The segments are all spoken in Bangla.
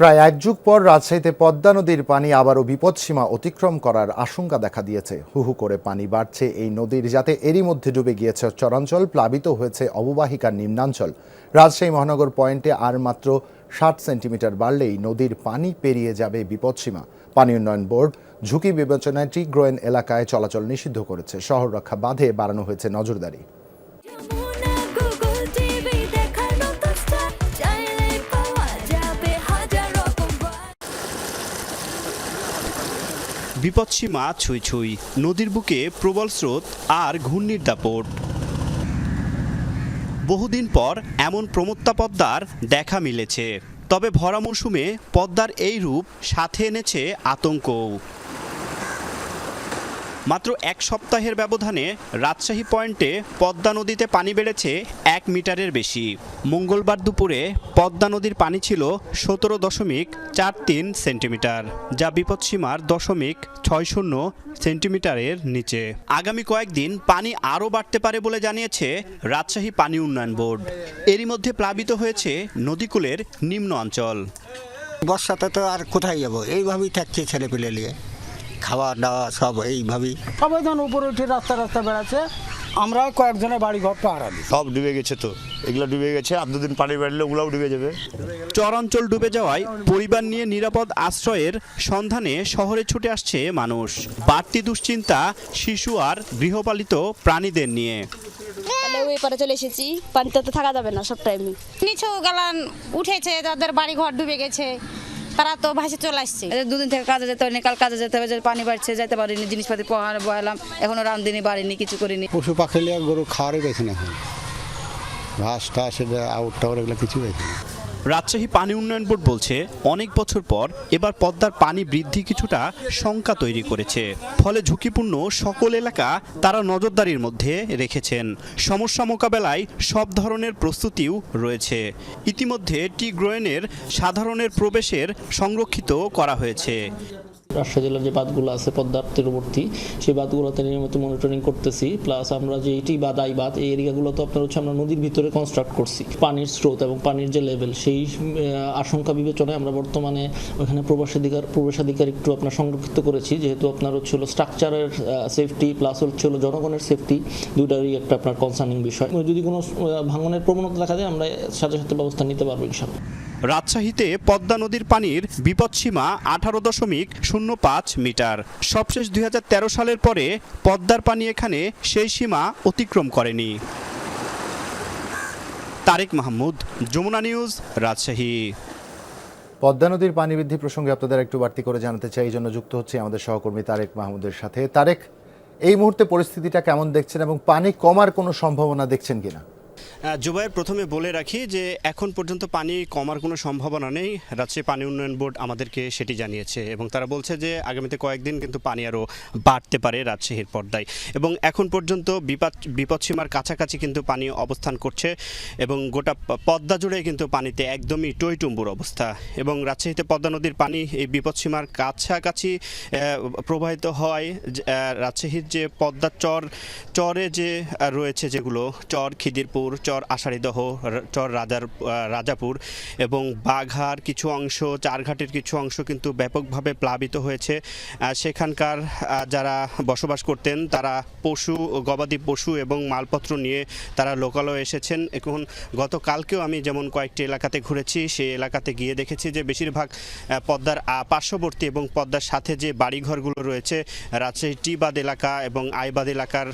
প্রায় এক যুগ পর রাজশাহীতে পদ্মা নদীর পানি আবারও বিপদসীমা অতিক্রম করার আশঙ্কা দেখা দিয়েছে। হু হু করে পানি বাড়ছে এই নদীর যাতে এরই মধ্যে ডুবে গিয়েছে চরাঞ্চল, প্লাবিত হয়েছে অববাহিকার নিম্নাঞ্চল। রাজশাহী মহানগর পয়েন্টে আর মাত্র ষাট সেন্টিমিটার বাড়লেই নদীর পানি পেরিয়ে যাবে বিপদসীমা। পানি উন্নয়ন বোর্ড ঝুঁকি বিবেচনায় টি গ্রোয়েন এলাকায় চলাচল নিষিদ্ধ করেছে। শহর রক্ষা বাঁধে বাড়ানো হয়েছে নজরদারি। বিপদসীমা ছুঁই ছুঁই, নদীর বুকে প্রবল স্রোত আর ঘূর্ণির দাপট। বহুদিন পর এমন প্রমত্তা পদ্মার দেখা মিলেছে, তবে ভরা মৌসুমে পদ্মার এই রূপ সাথে এনেছে আতঙ্কও। মাত্র এক সপ্তাহের ব্যবধানে রাজশাহী পয়েন্টে পদ্মা নদীতে পানি বেড়েছে এক মিটারের বেশি। মঙ্গলবার দুপুরে পদ্মা নদীর পানি ছিল সতেরো দশমিক চার তিন সেন্টিমিটার, যা বিপদসীমার দশমিক ছয় শূন্য সেন্টিমিটারের নিচে। আগামী কয়েকদিন পানি আরও বাড়তে পারে বলে জানিয়েছে রাজশাহী পানি উন্নয়ন বোর্ড। এরই মধ্যে প্লাবিত হয়েছে নদীকূলের নিম্ন অঞ্চল। বর্ষাতে তো আর কোথায় যাব? এইভাবেই থাকছে ছেলে পেলে নিয়ে। খাওয়া দাওয়া সব এইভাবেই। সবাই যখন উপরে উঠে রাস্তা রাস্তা বেড়াচ্ছে আমরা কয়েকজনের বাড়ি ঘর পাহারা দিই। সব ডুবে গেছে তো এগুলো ডুবে গেছে আর দুদিন পানি বাড়লে ওগুলাও ডুবে যাবে। চরাঞ্চল ডুবে যাওয়ায় পরিবার নিয়ে নিরাপদ আশ্রয়ের সন্ধানে শহরে ছুটে আসছে মানুষ। বাড়তি দুশ্চিন্তা শিশু আর গৃহপালিত প্রাণীদের নিয়ে। ওই পারে চলে এসেছি পানিতে তো থাকা যাবে না সব টাইমে নিচু গালান উঠেছে তাদের বাড়ি ঘর ডুবে গেছে। তারা তো ভাসে চলে আসছে। দুদিন থেকে কাজে যেতে পারিনি কাল কাজে যেতে হবে যে পানি বাড়ছে যেতে পারিনি জিনিসপাতি পোহানো বয়ালাম এখনও রামদিনই বাড়িনি কিছু করিনি। পশু পাখি নিয়ে গরু খাওয়ারই পেয়েছে না এখন। ঘাস টাস আউট টাউট এগুলো কিছু পেয়েছে না। রাজশাহী পানি উন্নয়ন বোর্ড বলছে, অনেক বছর পর এবার পদ্মার পানি বৃদ্ধি কিছুটা শঙ্কা তৈরি করেছে। ফলে ঝুঁকিপূর্ণ সকল এলাকা তারা নজরদারির মধ্যে রেখেছেন। সমস্যা মোকাবেলায় সব ধরনের প্রস্তুতিও রয়েছে। ইতিমধ্যে টি গ্রোয়েনের সাধারণের প্রবেশের সংরক্ষিত করা হয়েছে। রাজশাহী জেলার যে বাঁধগুলো আছে পদ্মার তীরবর্তী, সেই বাঁধগুলোতে নিয়মিত মনিটরিং করতেছি। প্লাস আমরা যে এটি বাঁধ আই বাঁধ, এই এরিয়াগুলো তো আপনার হচ্ছে আমরা নদীর ভিতরে কনস্ট্রাক্ট করছি। পানির স্রোত এবং পানির যে লেভেল সেই আশঙ্কা বিবেচনায় আমরা বর্তমানে ওখানে প্রবেশাধিকার প্রবেশাধিকার একটু আপনার সংরক্ষিত করেছি। যেহেতু আপনার হচ্ছে হলো স্ট্রাকচারের সেফটি প্লাস হচ্ছে হলো জনগণের সেফটি দুইটারই একটা আপনার কনসার্নিং বিষয়। যদি কোনো ভাঙনের প্রবণতা দেখা যায় আমরা সাথে সাথে ব্যবস্থা নিতে পারব ইনশাল্লাহ রাজশাহীতে পদ্মা নদীর পানির বিপদসীমা আঠারো দশমিক শূন্য পাঁচ মিটার। সবশেষ দু হাজার তেরো সালের পরে পদ্মার পানি এখানে সেই সীমা অতিক্রম করেনি। তারেক মাহমুদ, যমুনা নিউজ, রাজশাহী। পদ্মা নদীর পানি বৃদ্ধি প্রসঙ্গে আপনাদের একটু বাড়তি করে জানাতে চাই, এই জন্য যুক্ত হচ্ছে আমাদের সহকর্মী তারেক মাহমুদের সাথে। তারেক, এই মুহূর্তে পরিস্থিতিটা কেমন দেখছেন এবং পানি কমার কোনো সম্ভাবনা দেখছেন কিনা? জুবাইর প্রথমে বলে রাখি যে এখন পর্যন্ত পানি কমার কোনো সম্ভাবনা নেই। রাজশাহী পানি উন্নয়ন বোর্ড আমাদেরকে সেটি জানিয়েছে এবং তারা বলছে যে আগামীতে কয়েকদিন কিন্তু পানি আরও বাড়তে পারে রাজশাহীর পর্দায়। এবং এখন পর্যন্ত বিপদ বিপদসীমার কাছাকাছি কিন্তু পানি অবস্থান করছে এবং গোটা পদ্মা জুড়ে কিন্তু পানিতে একদমই টইটুম্বুর অবস্থা। এবং রাজশাহীতে পদ্মা নদীর পানি এই বিপদসীমার কাছাকাছি প্রবাহিত হয় রাজশাহীর যে পদ্মার চর, চরে যে রয়েছে যেগুলো, চর, খিদিরপুর চর আষাঢ়িদহ চর রাজার রাজাপুর এবং বাঘার কিছু অংশ, চারঘাটের কিছু অংশ কিন্তু ব্যাপকভাবে প্লাবিত হয়েছে। সেখানকার যারা বসবাস করতেন, তারা পশু, গবাদি পশু এবং মালপত্র নিয়ে তারা লোকালয়ে এসেছেন। এখন গতকালকেও আমি যেমন কয়েকটি এলাকাতে ঘুরেছি, সেই এলাকাতে গিয়ে দেখেছি যে বেশিরভাগ পদ্মার পার্শ্ববর্তী এবং পদ্মার সাথে যে বাড়িঘরগুলো রয়েছে, রাজশাহী, টিবাদ এলাকা এবং আইবাদ এলাকার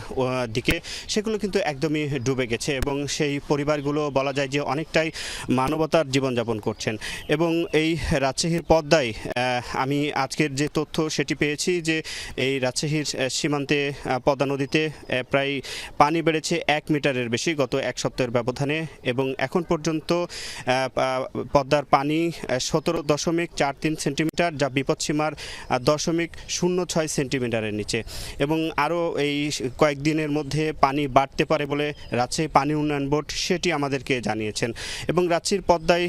দিকে, সেগুলো কিন্তু একদমই ডুবে গেছে এবং সেই পরিবারগুলো বলা যায় যে অনেকটাই মানবতার জীবনযাপন করছেন। এবং এই রাজশাহীর পদ্মায় আমি আজকের যে তথ্য সেটি পেয়েছি যে এই রাজশাহীর সীমান্তে পদ্মা নদীতে প্রায় পানি বেড়েছে এক মিটারের বেশি গত এক সপ্তাহের ব্যবধানে। এবং এখন পর্যন্ত পদ্মার পানি সতেরো দশমিক চার তিন সেন্টিমিটার যা বিপদসীমার দশমিক শূন্য ছয় সেন্টিমিটারের নিচে। এবং আরও এই কয়েকদিনের মধ্যে পানি বাড়তে পারে বলে রাজশাহী পানি উন্নয়ন বোর্ড সেটি আমাদেরকে জানিয়েছেন। এবং রাঁচির পদ্মায়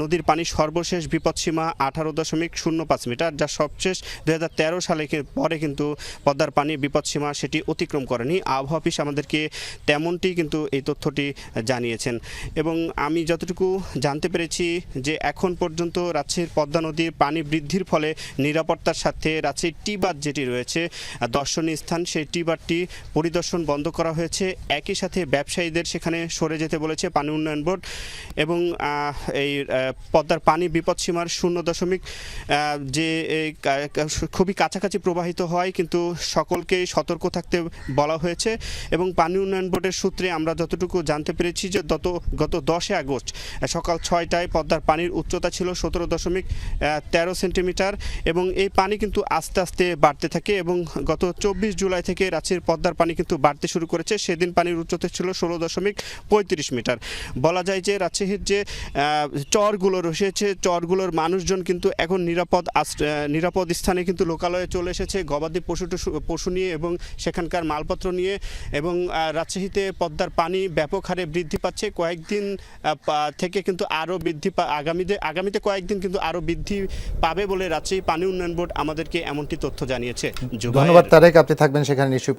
নদীর পানি সর্বশেষ বিপদসীমা আঠারো দশমিক শূন্য পাঁচ মিটার, যা সবশেষ দু হাজার তেরো সালে পরে কিন্তু পদ্মার পানি বিপদসীমা সেটি অতিক্রম করেনি। আবহাওয়া অফিস আমাদেরকে তেমনটি কিন্তু এই তথ্যটি জানিয়েছেন। এবং আমি যতটুকু জানতে পেরেছি যে এখন পর্যন্ত রাজশাহীর পদ্মা নদীর পানি বৃদ্ধির ফলে নিরাপত্তার সাথে রাজশাহীর টিবাদ যেটি রয়েছে দর্শনীয় স্থান, সেই টিবারটি পরিদর্শন বন্ধ করা হয়েছে। একই সাথে ব্যবসায়ীদের সেখানে সরে যেতে বলেছে পানি উন্নয়ন বোর্ড এবং এই পদ্মার পানি বিপদসীমার শূন্য দশমিক যে খুবই কাছাকাছি প্রবাহিত হয় কিন্তু সকলকেই সতর্ক থাকতে বলা হয়েছে এবং পানি উন্নয়ন বোর্ডের সূত্রে আমরা যতটুকু জানতে পেরেছি যে গত গত দশে আগস্ট সকাল ছয়টায় পদ্মার পানির উচ্চতা ছিল সতেরো দশমিক তেরো সেন্টিমিটার এবং এই পানি কিন্তু আস্তে আস্তে বাড়তে থাকে এবং গত চব্বিশ জুলাই থেকে রাঁচির পদ্মার পানি কিন্তু বাড়তে শুরু করেছে। সেদিন পানির উচ্চতা ছিল ষোলো দশমিক পঁয়ত্রিশ মিটার। বলা যায় যে রাজশাহীর যে চরগুলো রয়েছে, চরগুলোর মানুষজন কিন্তু এখন নিরাপদ নিরাপদ স্থানে কিন্তু লোকালয়ে চলে এসেছে। গবাদি পশু পশু নিয়ে এবং সেখানকার মালপত্র নিয়ে এবং রাজশাহীতে পদ্মার পানি ব্যাপক হারে বৃদ্ধি পাচ্ছে। কয়েকদিন থেকে কিন্তু আরও বৃদ্ধি আগামীতে আগামীতে কয়েকদিন কিন্তু আরও বৃদ্ধি পাবে বলে রাজশাহী পানি উন্নয়ন বোর্ড আমাদেরকে এমনটি তথ্য জানিয়েছে। ধন্যবাদ তারেক, আপনি থাকবেন সেখানে নিশ্চয়ই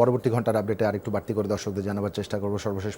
পরবর্তী ঘণ্টার আপডেটে আরেকটু বাড়তি করে দর্শকদের জানাবার চেষ্টা করব। সর্বশেষ